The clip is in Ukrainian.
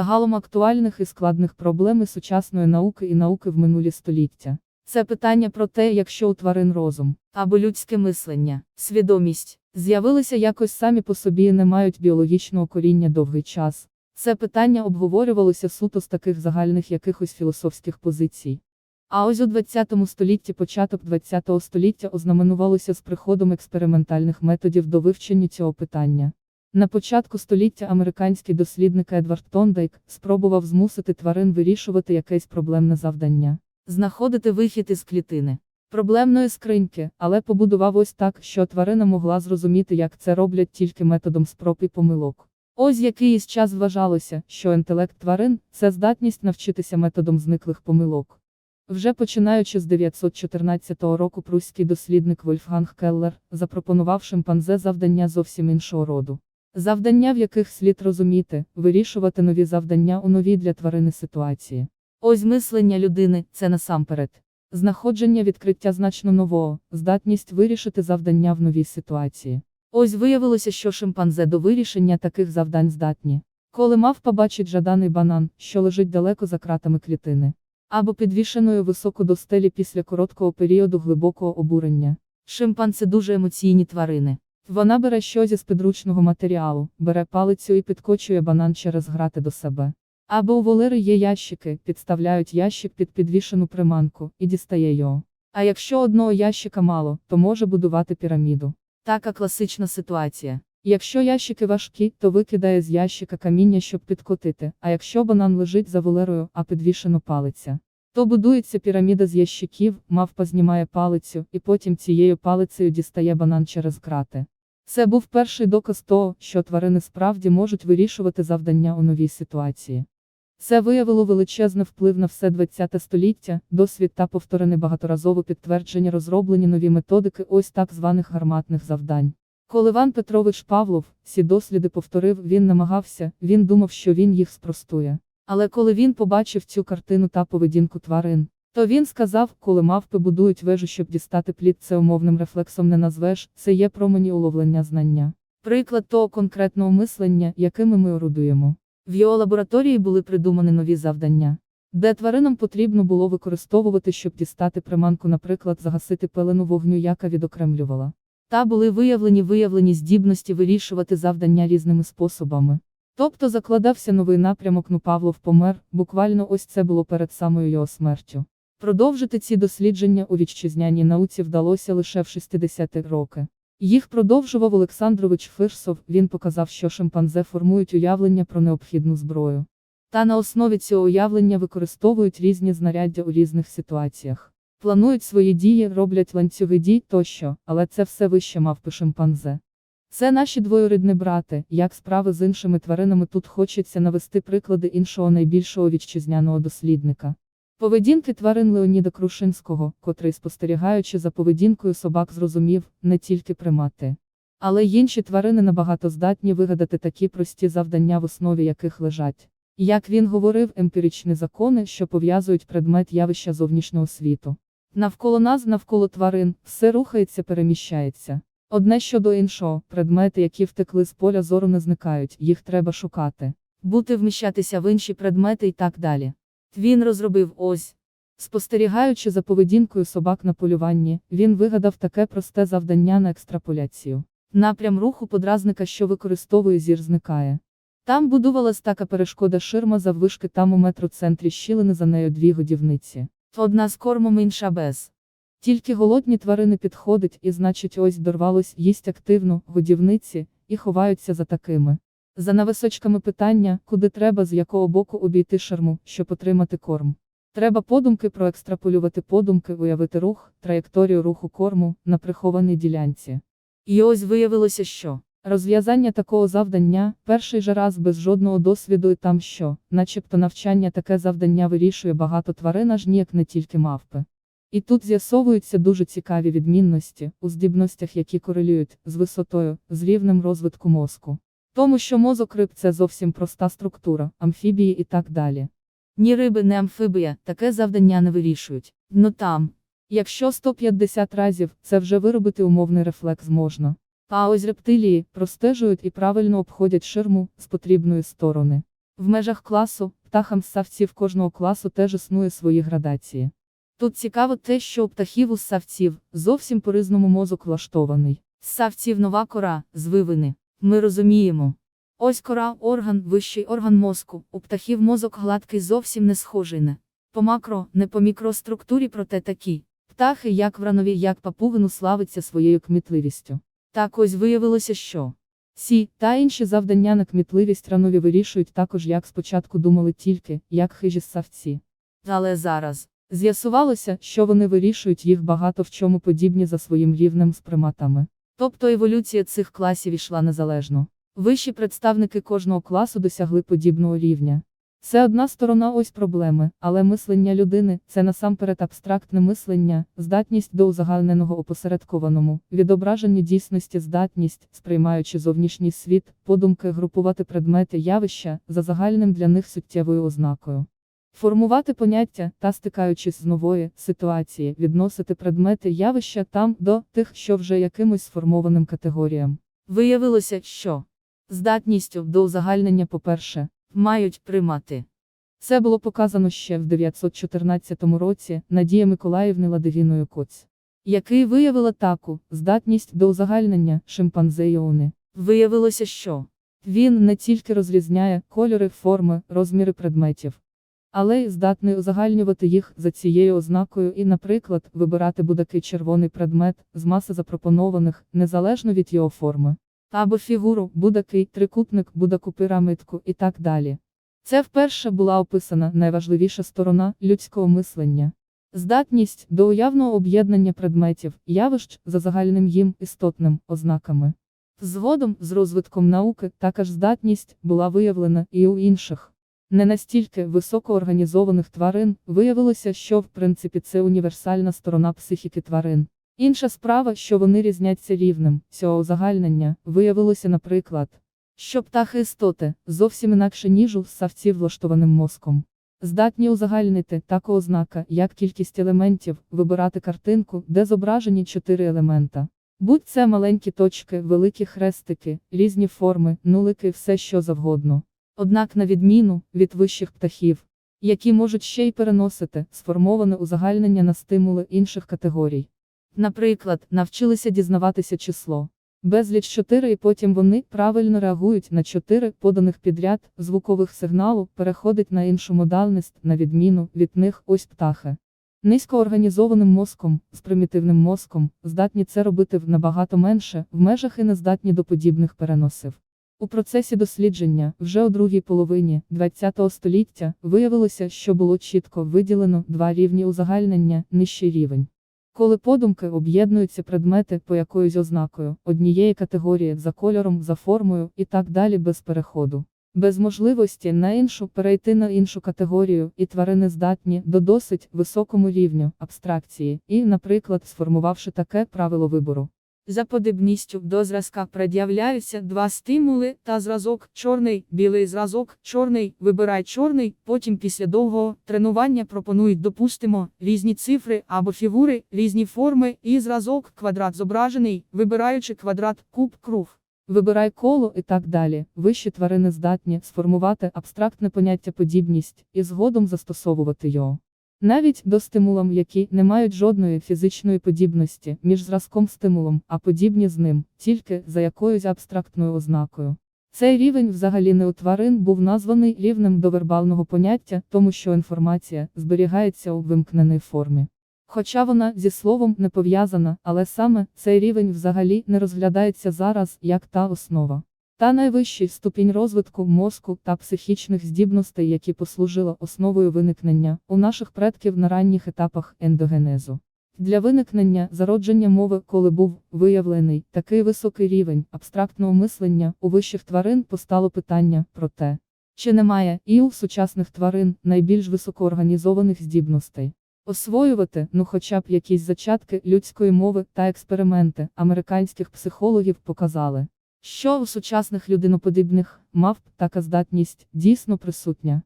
загалом актуальних і складних проблем і сучасної науки і науки в минулі століття. Це питання про те, якщо у тварин розум або людське мислення, свідомість з'явилися якось самі по собі і не мають біологічного коріння довгий час. Це питання обговорювалося суто з таких загальних якихось філософських позицій. А ось у 20 столітті початок 20 століття ознаменувалося з приходом експериментальних методів до вивчення цього питання. На початку століття американський дослідник Едвард Тондайк спробував змусити тварин вирішувати якесь проблемне завдання, знаходити вихід із клітини проблемної скриньки, але побудував ось так, що тварина могла зрозуміти, як це роблять тільки методом спроб і помилок. Ось якийсь час вважалося, що інтелект тварин це здатність навчитися методом зниклих помилок. Вже починаючи з 914 року пруський дослідник Вольфганг Келлер запропонував шимпанзе завдання зовсім іншого роду. Завдання, в яких слід розуміти, вирішувати нові завдання у новій для тварини ситуації. Ось мислення людини це насамперед. Знаходження відкриття значно нового, здатність вирішити завдання в новій ситуації. Ось виявилося, що шимпанзе до вирішення таких завдань здатні. Коли мавпа бачить жаданий банан, що лежить далеко за кратами клітини, або підвішеною високо до стелі після короткого періоду глибокого обурення. Шимпанси дуже емоційні тварини. Вона бере щось із підручного матеріалу, бере палицю і підкочує банан через грати до себе. Або у волери є ящики, підставляють ящик під підвішену приманку і дістає його. А якщо одного ящика мало, то може будувати піраміду. Така класична ситуація. Якщо ящики важкі, то викидає з ящика каміння, щоб підкотити, а якщо банан лежить за волерою, а підвішено палиця. То будується піраміда з ящиків, мавпа знімає палицю, і потім цією палицею дістає банан через крати. Це був перший доказ того, що тварини справді можуть вирішувати завдання у новій ситуації. Це виявило величезний вплив на все ХХ століття, досвід та повторене багаторазово підтвердження розроблені нові методики ось так званих гарматних завдань. Коли Іван Петрович Павлов ці досліди повторив, він намагався, він думав, що він їх спростує. Але коли він побачив цю картину та поведінку тварин, то він сказав, коли мавпи будують вежу, щоб дістати плід, це умовним рефлексом не назвеш, це є промені уловлення знання. Приклад того конкретного мислення, якими ми орудуємо. В його лабораторії були придумані нові завдання, де тваринам потрібно було використовувати, щоб дістати приманку, наприклад, загасити пелену вогню, яка відокремлювала. Та були виявлені виявлені здібності вирішувати завдання різними способами. Тобто закладався новий напрямок, ну Павлов помер, буквально ось це було перед самою його смертю. Продовжити ці дослідження у вітчизняній науці вдалося лише в 60-ті роки. Їх продовжував Олександрович Фирсов, він показав, що шимпанзе формують уявлення про необхідну зброю. Та на основі цього уявлення використовують різні знаряддя у різних ситуаціях. Планують свої дії, роблять ланцюги дій тощо, але це все вище мавпи шимпанзе. Це наші двоюрідні брати, як справи з іншими тваринами тут хочеться навести приклади іншого найбільшого вітчизняного дослідника. Поведінки тварин Леоніда Крушинського, котрий, спостерігаючи за поведінкою собак, зрозумів, не тільки примати. Але й інші тварини набагато здатні вигадати такі прості завдання, в основі яких лежать. Як він говорив, емпіричні закони, що пов'язують предмет явища зовнішнього світу. Навколо нас, навколо тварин, все рухається, переміщається. Одне щодо іншого, предмети, які втекли з поля зору, не зникають, їх треба шукати, бути вміщатися в інші предмети і так далі. Він розробив ось. Спостерігаючи за поведінкою собак на полюванні, він вигадав таке просте завдання на екстраполяцію. Напрям руху подразника, що використовує зір, зникає. Там будувалась така перешкода ширма заввишки там у метроцентрі щілини за нею дві годівниці. Одна з кормом, інша без. Тільки голодні тварини підходить і, значить, ось дорвалось, їсть активно, годівниці, і ховаються за такими. За нависочками питання, куди треба з якого боку обійти шарму, щоб отримати корм. Треба подумки проекстраполювати подумки, уявити рух, траєкторію руху корму на прихованій ділянці. І ось виявилося, що розв'язання такого завдання, перший же раз без жодного досвіду і там що, начебто навчання таке завдання вирішує багато тварин, аж ніяк не тільки мавпи. І тут з'ясовуються дуже цікаві відмінності у здібностях, які корелюють з висотою, з рівнем розвитку мозку. Тому що мозок риб це зовсім проста структура, амфібії і так далі. Ні риби, ні амфібія таке завдання не вирішують. Ну там. Якщо 150 разів, це вже виробити умовний рефлекс можна. А ось рептилії простежують і правильно обходять ширму з потрібної сторони. В межах класу, птахам ссавців кожного класу теж існує свої градації. Тут цікаво те, що у птахів у ссавців зовсім по-різному мозок влаштований. Ссавців нова кора, звивини. Ми розуміємо. Ось кора орган, вищий орган мозку, у птахів мозок гладкий зовсім не схожий не по макро, не по мікроструктурі, проте такі. Птахи, як вранові, як папугину, славиться своєю кмітливістю. Так ось виявилося, що ці та інші завдання на кмітливість ранові вирішують також, як спочатку думали тільки, як хижі ссавці. Але зараз з'ясувалося, що вони вирішують їх багато в чому подібні за своїм рівнем з приматами. Тобто еволюція цих класів ішла незалежно. Вищі представники кожного класу досягли подібного рівня. Це одна сторона ось проблеми, але мислення людини це насамперед абстрактне мислення, здатність до узагальненого опосередкованому, відображення дійсності здатність, сприймаючи зовнішній світ, подумки групувати предмети явища за загальним для них суттєвою ознакою. Формувати поняття та стикаючись з нової ситуації, відносити предмети явища там до тих, що вже якимось сформованим категоріям. Виявилося, що здатністю до узагальнення, по-перше, мають примати. Це було показано ще в 914 році Надія Миколаївни Ладивіною Коць, який виявила таку здатність до узагальнення шимпанзе Іони. Виявилося, що він не тільки розрізняє кольори, форми, розміри предметів, але й здатний узагальнювати їх за цією ознакою і, наприклад, вибирати будь-який червоний предмет з маси запропонованих, незалежно від його форми. Або фігуру, будь-який трикутник, будь-яку пірамидку і так далі. Це вперше була описана найважливіша сторона людського мислення. Здатність до уявного об'єднання предметів, явищ за загальним їм істотним ознаками. Згодом, з розвитком науки, така ж здатність була виявлена і у інших. Не настільки високоорганізованих тварин виявилося, що в принципі це універсальна сторона психіки тварин. Інша справа, що вони різняться рівнем цього узагальнення, виявилося, наприклад, що птахи істоти зовсім інакше ніж у ссавців влаштованим мозком. Здатні узагальнити таку ознака, як кількість елементів, вибирати картинку, де зображені чотири елемента. Будь це маленькі точки, великі хрестики, різні форми, нулики, все що завгодно. Однак, на відміну від вищих птахів, які можуть ще й переносити сформоване узагальнення на стимули інших категорій. Наприклад, навчилися дізнаватися число. Безліч 4 і потім вони правильно реагують на 4 поданих підряд звукових сигналу, переходить на іншу модальність, на відміну від них ось птахи. Низькоорганізованим мозком, з примітивним мозком, здатні це робити в набагато менше, в межах і не здатні до подібних переносів. У процесі дослідження, вже у другій половині ХХ століття, виявилося, що було чітко виділено два рівні узагальнення, нижчий рівень. Коли подумки об'єднуються предмети по якоюсь ознакою, однієї категорії за кольором, за формою і так далі без переходу. Без можливості на іншу перейти на іншу категорію, і тварини здатні до досить високому рівню абстракції, і, наприклад, сформувавши таке правило вибору. За подібністю до зразка пред'являються два стимули та зразок чорний, білий зразок, чорний, вибирай чорний, потім після довгого тренування пропонують допустимо різні цифри або фігури, різні форми і зразок квадрат зображений, вибираючи квадрат, куб, круг. Вибирай коло і так далі. Вищі тварини здатні сформувати абстрактне поняття подібність і згодом застосовувати його. Навіть до стимулам, які не мають жодної фізичної подібності між зразком стимулом, а подібні з ним, тільки за якоюсь абстрактною ознакою. Цей рівень взагалі не у тварин був названий рівнем до вербального поняття, тому що інформація зберігається у вимкненій формі. Хоча вона зі словом не пов'язана, але саме цей рівень взагалі не розглядається зараз як та основа. Та найвищий ступінь розвитку мозку та психічних здібностей, які послужили основою виникнення у наших предків на ранніх етапах ендогенезу. Для виникнення зародження мови, коли був виявлений такий високий рівень абстрактного мислення у вищих тварин, постало питання про те, чи немає і у сучасних тварин найбільш високоорганізованих здібностей. Освоювати, ну хоча б якісь зачатки людської мови та експерименти американських психологів показали. Що у сучасних людиноподібних мавп така здатність дійсно присутня.